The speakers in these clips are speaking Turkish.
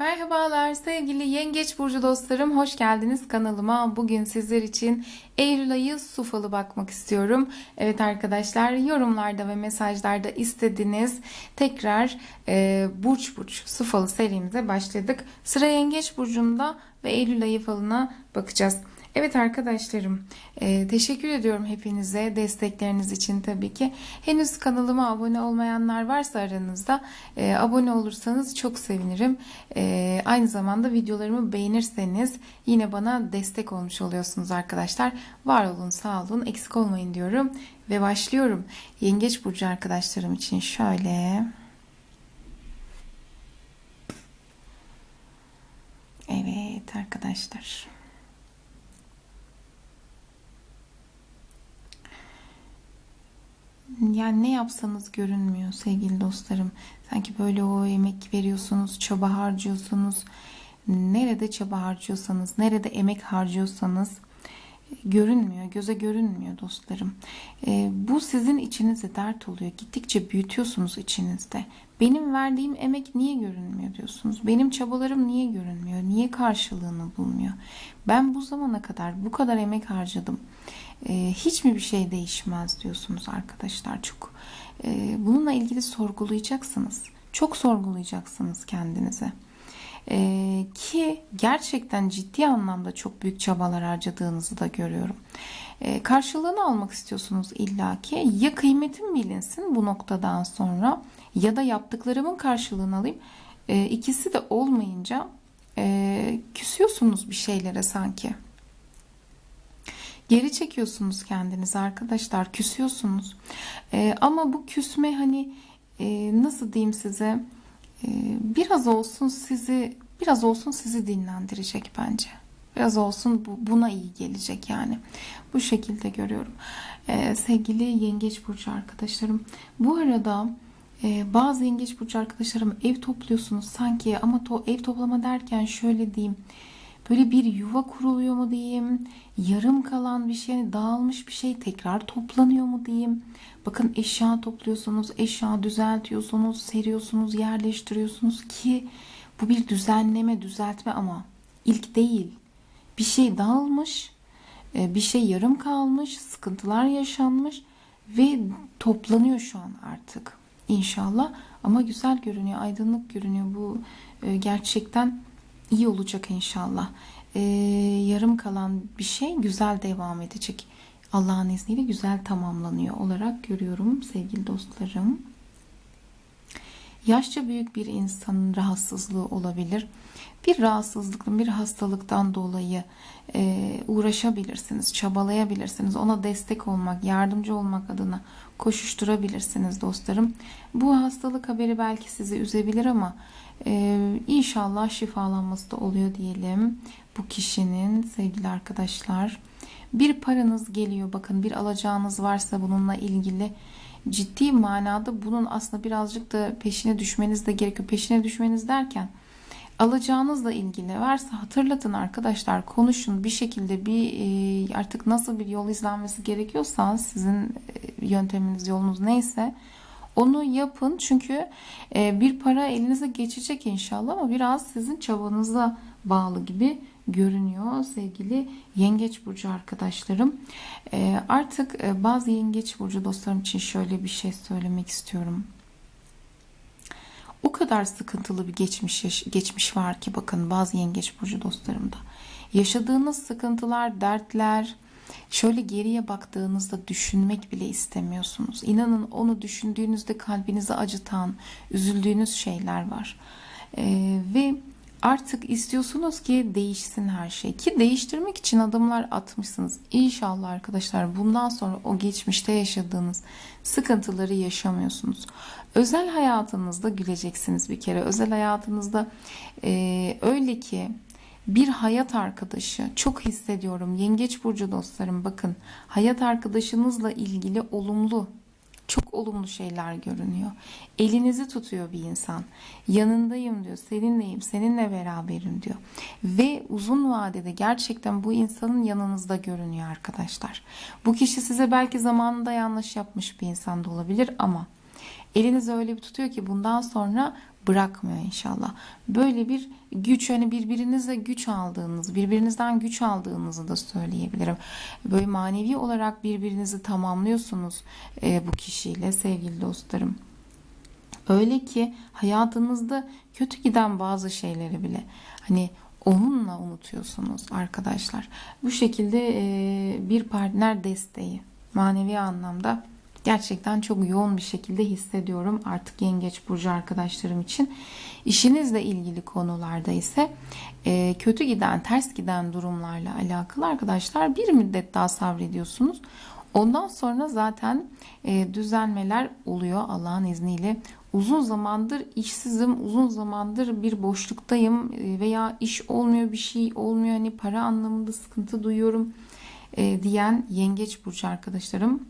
Merhabalar sevgili Yengeç Burcu dostlarım. Hoş geldiniz kanalıma. Bugün sizler için Eylül ayı su falı bakmak istiyorum. Evet arkadaşlar yorumlarda ve mesajlarda istediniz. Tekrar e, burç burç su falı serimize başladık. Sıra Yengeç Burcu'nda ve Eylül ayı falına bakacağız. Evet arkadaşlarım e, teşekkür ediyorum hepinize destekleriniz için tabii ki. Henüz kanalıma abone olmayanlar varsa aranızda e, abone olursanız çok sevinirim. E, aynı zamanda videolarımı beğenirseniz yine bana destek olmuş oluyorsunuz arkadaşlar. Var olun sağ olun eksik olmayın diyorum ve başlıyorum. Yengeç Burcu arkadaşlarım için şöyle... Evet arkadaşlar. Yani ne yapsanız görünmüyor sevgili dostlarım. Sanki böyle o emek veriyorsunuz, çaba harcıyorsunuz. Nerede çaba harcıyorsanız, nerede emek harcıyorsanız görünmüyor, göze görünmüyor dostlarım. E, bu sizin içinize dert oluyor. Gittikçe büyütüyorsunuz içinizde. Benim verdiğim emek niye görünmüyor diyorsunuz. Benim çabalarım niye görünmüyor? Niye karşılığını bulmuyor? Ben bu zamana kadar bu kadar emek harcadım. E, hiç mi bir şey değişmez diyorsunuz arkadaşlar. Çok e, bununla ilgili sorgulayacaksınız. Çok sorgulayacaksınız kendinize. Ee, ki gerçekten ciddi anlamda çok büyük çabalar harcadığınızı da görüyorum. Ee, karşılığını almak istiyorsunuz illaki. Ya kıymetim bilinsin bu noktadan sonra ya da yaptıklarımın karşılığını alayım. Ee, ikisi de olmayınca e, küsüyorsunuz bir şeylere sanki. Geri çekiyorsunuz kendinizi arkadaşlar, küsüyorsunuz. Ee, ama bu küsme hani e, nasıl diyeyim size? Ee, biraz olsun sizi biraz olsun sizi dinlendirecek bence. Biraz olsun bu, buna iyi gelecek yani. Bu şekilde görüyorum. Ee, sevgili yengeç burcu arkadaşlarım. Bu arada e, bazı yengeç burcu arkadaşlarım ev topluyorsunuz sanki ama to, ev toplama derken şöyle diyeyim. Böyle bir yuva kuruluyor mu diyeyim, yarım kalan bir şey, dağılmış bir şey tekrar toplanıyor mu diyeyim. Bakın eşya topluyorsunuz, eşya düzeltiyorsunuz, seriyorsunuz, yerleştiriyorsunuz ki bu bir düzenleme, düzeltme ama ilk değil. Bir şey dağılmış, e, bir şey yarım kalmış, sıkıntılar yaşanmış ve toplanıyor şu an artık. İnşallah ama güzel görünüyor, aydınlık görünüyor. Bu e, gerçekten iyi olacak inşallah. Ee, yarım kalan bir şey güzel devam edecek. Allah'ın izniyle güzel tamamlanıyor olarak görüyorum sevgili dostlarım. Yaşça büyük bir insanın rahatsızlığı olabilir. Bir rahatsızlıktan, bir hastalıktan dolayı e, uğraşabilirsiniz, çabalayabilirsiniz. Ona destek olmak, yardımcı olmak adına koşuşturabilirsiniz dostlarım. Bu hastalık haberi belki sizi üzebilir ama e, inşallah şifalanması da oluyor diyelim. Bu kişinin sevgili arkadaşlar. Bir paranız geliyor bakın bir alacağınız varsa bununla ilgili ciddi manada bunun aslında birazcık da peşine düşmeniz de gerekiyor. Peşine düşmeniz derken alacağınızla ilgili varsa hatırlatın arkadaşlar konuşun bir şekilde bir e, artık nasıl bir yol izlenmesi gerekiyorsa sizin e, yönteminiz yolunuz neyse onu yapın çünkü e, bir para elinize geçecek inşallah ama biraz sizin çabanıza bağlı gibi görünüyor sevgili yengeç burcu arkadaşlarım. Artık bazı yengeç burcu dostlarım için şöyle bir şey söylemek istiyorum. O kadar sıkıntılı bir geçmiş geçmiş var ki bakın bazı yengeç burcu dostlarımda. Yaşadığınız sıkıntılar, dertler, şöyle geriye baktığınızda düşünmek bile istemiyorsunuz. İnanın onu düşündüğünüzde kalbinizi acıtan, üzüldüğünüz şeyler var. Ee, ve Artık istiyorsunuz ki değişsin her şey. Ki değiştirmek için adımlar atmışsınız. İnşallah arkadaşlar bundan sonra o geçmişte yaşadığınız sıkıntıları yaşamıyorsunuz. Özel hayatınızda güleceksiniz bir kere. Özel hayatınızda e, öyle ki bir hayat arkadaşı çok hissediyorum. Yengeç burcu dostlarım bakın hayat arkadaşınızla ilgili olumlu çok olumlu şeyler görünüyor. Elinizi tutuyor bir insan. Yanındayım diyor. Seninleyim, seninle beraberim diyor. Ve uzun vadede gerçekten bu insanın yanınızda görünüyor arkadaşlar. Bu kişi size belki zamanında yanlış yapmış bir insan da olabilir ama elinizi öyle bir tutuyor ki bundan sonra bırakmıyor inşallah. Böyle bir güç hani birbirinizle güç aldığınız, birbirinizden güç aldığınızı da söyleyebilirim. Böyle manevi olarak birbirinizi tamamlıyorsunuz e, bu kişiyle sevgili dostlarım. Öyle ki hayatınızda kötü giden bazı şeyleri bile hani onunla unutuyorsunuz arkadaşlar. Bu şekilde e, bir partner desteği manevi anlamda gerçekten çok yoğun bir şekilde hissediyorum artık yengeç burcu arkadaşlarım için. İşinizle ilgili konularda ise e, kötü giden, ters giden durumlarla alakalı arkadaşlar bir müddet daha sabrediyorsunuz. Ondan sonra zaten e, düzelmeler oluyor Allah'ın izniyle. Uzun zamandır işsizim, uzun zamandır bir boşluktayım e, veya iş olmuyor, bir şey olmuyor, hani para anlamında sıkıntı duyuyorum e, diyen yengeç burcu arkadaşlarım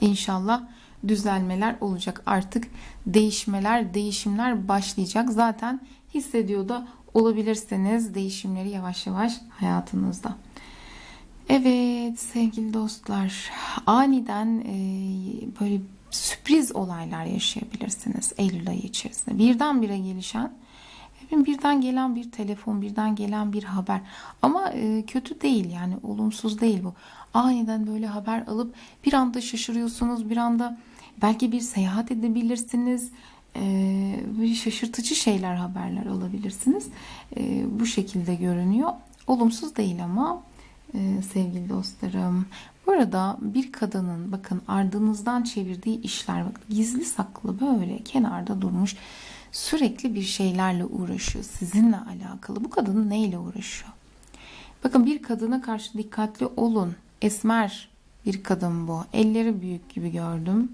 İnşallah düzelmeler olacak. Artık değişmeler, değişimler başlayacak. Zaten hissediyor da olabilirsiniz değişimleri yavaş yavaş hayatınızda. Evet sevgili dostlar, aniden e, böyle sürpriz olaylar yaşayabilirsiniz Eylül ayı içerisinde. Birdenbire gelişen birden gelen bir telefon, birden gelen bir haber. Ama e, kötü değil yani olumsuz değil bu. Aniden böyle haber alıp bir anda şaşırıyorsunuz, bir anda belki bir seyahat edebilirsiniz. E, böyle şaşırtıcı şeyler, haberler alabilirsiniz. E, bu şekilde görünüyor. Olumsuz değil ama e, sevgili dostlarım. Burada bir kadının bakın ardınızdan çevirdiği işler bak gizli saklı böyle kenarda durmuş sürekli bir şeylerle uğraşıyor. Sizinle alakalı. Bu kadın neyle uğraşıyor? Bakın bir kadına karşı dikkatli olun. Esmer bir kadın bu. Elleri büyük gibi gördüm.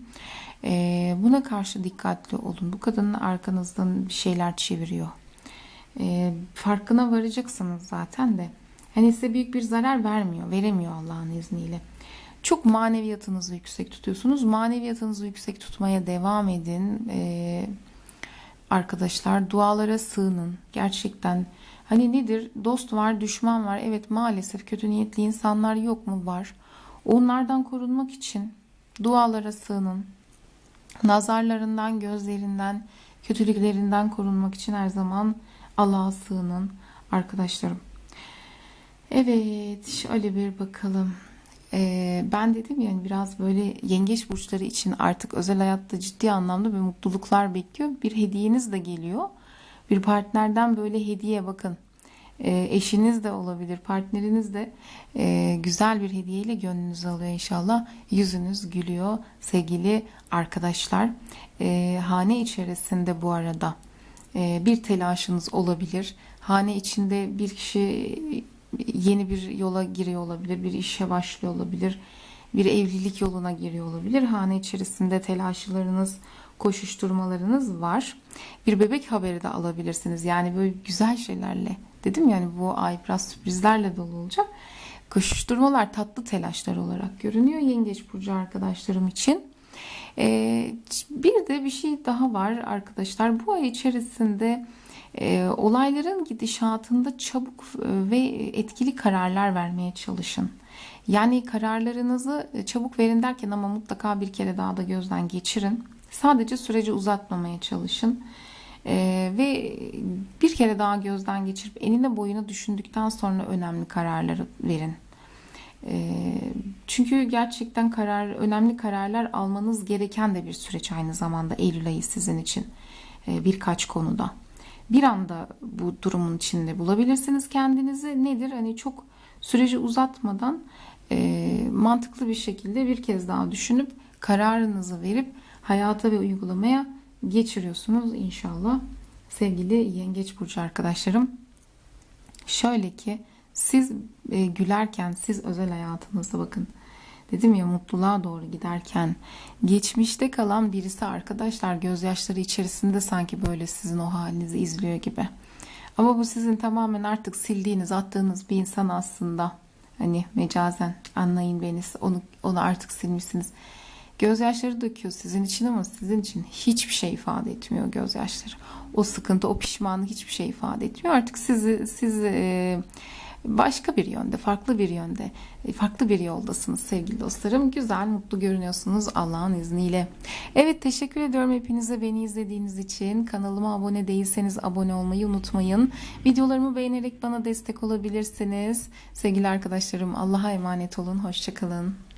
Ee, buna karşı dikkatli olun. Bu kadının arkanızdan bir şeyler çeviriyor. Ee, farkına varacaksınız zaten de. Hani size büyük bir zarar vermiyor, veremiyor Allah'ın izniyle. Çok maneviyatınızı yüksek tutuyorsunuz. Maneviyatınızı yüksek tutmaya devam edin. Ee, arkadaşlar dualara sığının. Gerçekten hani nedir? Dost var, düşman var. Evet maalesef kötü niyetli insanlar yok mu? Var. Onlardan korunmak için dualara sığının. Nazarlarından, gözlerinden, kötülüklerinden korunmak için her zaman Allah'a sığının arkadaşlarım. Evet, şöyle bir bakalım. Ee, ben dedim yani biraz böyle yengeç burçları için artık özel hayatta ciddi anlamda bir mutluluklar bekliyor. Bir hediyeniz de geliyor. Bir partnerden böyle hediye bakın. Ee, eşiniz de olabilir, partneriniz de e, güzel bir hediyeyle gönlünüzü alıyor inşallah. Yüzünüz gülüyor sevgili arkadaşlar. Ee, hane içerisinde bu arada e, bir telaşınız olabilir. Hane içinde bir kişi yeni bir yola giriyor olabilir, bir işe başlıyor olabilir, bir evlilik yoluna giriyor olabilir. Hane içerisinde telaşlarınız, koşuşturmalarınız var. Bir bebek haberi de alabilirsiniz. Yani böyle güzel şeylerle. Dedim yani bu ay biraz sürprizlerle dolu olacak. Koşuşturmalar tatlı telaşlar olarak görünüyor Yengeç Burcu arkadaşlarım için. Ee, bir de bir şey daha var arkadaşlar. Bu ay içerisinde olayların gidişatında çabuk e, ve etkili kararlar vermeye çalışın. Yani kararlarınızı e, çabuk verin derken ama mutlaka bir kere daha da gözden geçirin. Sadece süreci uzatmamaya çalışın. Ee, ve bir kere daha gözden geçirip enine boyuna düşündükten sonra önemli kararları verin. Ee, çünkü gerçekten karar, önemli kararlar almanız gereken de bir süreç aynı zamanda Eylül ayı sizin için ee, birkaç konuda bir anda bu durumun içinde bulabilirsiniz kendinizi. Nedir? Hani çok süreci uzatmadan e, mantıklı bir şekilde bir kez daha düşünüp kararınızı verip hayata ve uygulamaya geçiriyorsunuz inşallah. Sevgili Yengeç Burcu arkadaşlarım. Şöyle ki siz e, gülerken siz özel hayatınızda bakın dedim ya mutluluğa doğru giderken geçmişte kalan birisi arkadaşlar gözyaşları içerisinde sanki böyle sizin o halinizi izliyor gibi. Ama bu sizin tamamen artık sildiğiniz, attığınız bir insan aslında. Hani mecazen anlayın beni. Onu onu artık silmişsiniz. Gözyaşları döküyor sizin için ama sizin için hiçbir şey ifade etmiyor gözyaşları. O sıkıntı, o pişmanlık hiçbir şey ifade etmiyor. Artık sizi sizi e, başka bir yönde, farklı bir yönde, e, farklı bir yoldasınız sevgili dostlarım. Güzel, mutlu görünüyorsunuz Allah'ın izniyle. Evet teşekkür ediyorum hepinize beni izlediğiniz için. Kanalıma abone değilseniz abone olmayı unutmayın. Videolarımı beğenerek bana destek olabilirsiniz. Sevgili arkadaşlarım Allah'a emanet olun. Hoşçakalın.